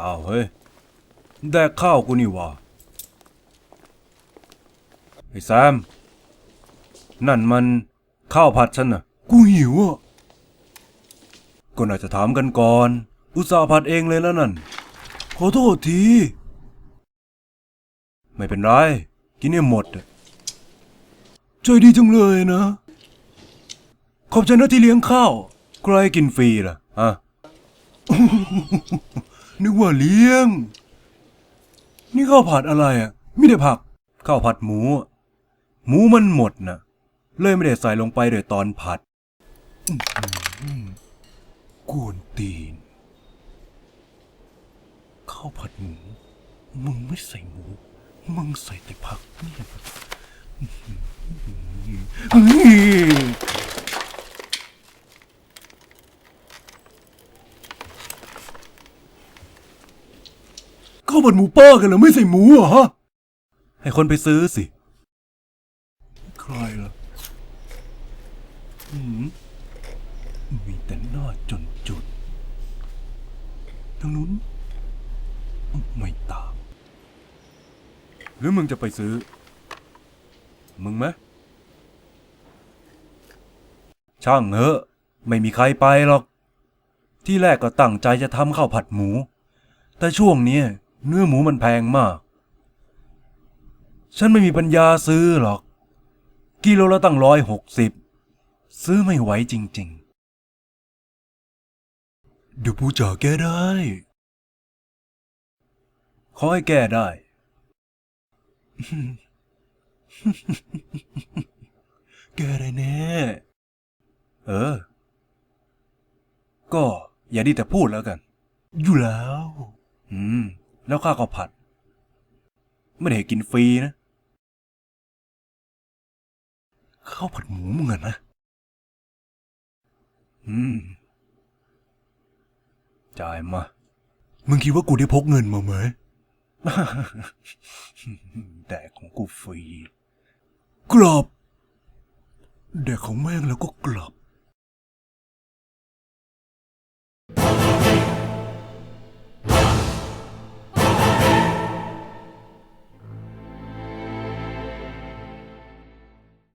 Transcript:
อ้าวเฮ้ยแดกข้าวกูนี่หว่าไอ้แซม นั่นมันข้าวผัดฉันน่ะ กูหิวอะ ก็น่าจะถามกันก่อน อุตส่าห์ผัดเองเลยแล้วนั่น ขอโทษที ไม่เป็นไร กินเนี่ยหมดอะใจดีจังเลยนะ ขอบใจนะที่เลี้ยงข้าว ใครกินฟรีล่ะฮะ นึกว่าเลี้ยง นี่ข้าวผัดอะไรอะไม่ได้ผักข้าวผัดหมู หมูมันหมดนะเลยไม่ได้ใส่ลงไปโดยตอนผัดกวนตีนข้าวผัดหมู มึงไม่ใส่หมู มึงใส่แต่ผักเนี่ยอื้อหือเฮ้ย ข้าวผัดหมูป้ากันเหรอไม่ใส่หมูเหรอฮะ ให้คนไปซื้อสิ ใครล่ะหืมมีแต่หน้าจนจุดทางนู้นไม่ตาม หรือมึงจะไปซื้อ มึงไหมช่างเหอะ ไม่มีใครไปหรอก ที่แรกก็ตั้งใจจะทำข้าวผัดหมู แต่ช่วงเนี้ย เนื้อหมูมันแพงมาก ฉันไม่มีปัญญาซื้อหรอก กิโลละตั้งร้อยหกสิบ ซื้อไม่ไหวจริง ๆ เดี๋ยวปูจ๋าแก้ได้ ขอให้แก้ได้ แก้ได้แน่ เออ ก็อย่าดีแต่พูดแล้วกัน อยู่แล้วอืม แล้วข้าก็ผัด ไม่ได้ให้กินฟรีนะข้าวผัดหมูมึงอะนะ อืม จ่ายมา มึงคิดว่ากูได้พกเงินมาไหมแดกของกูฟรี กลับแดกของแม่งแล้วก็กลับ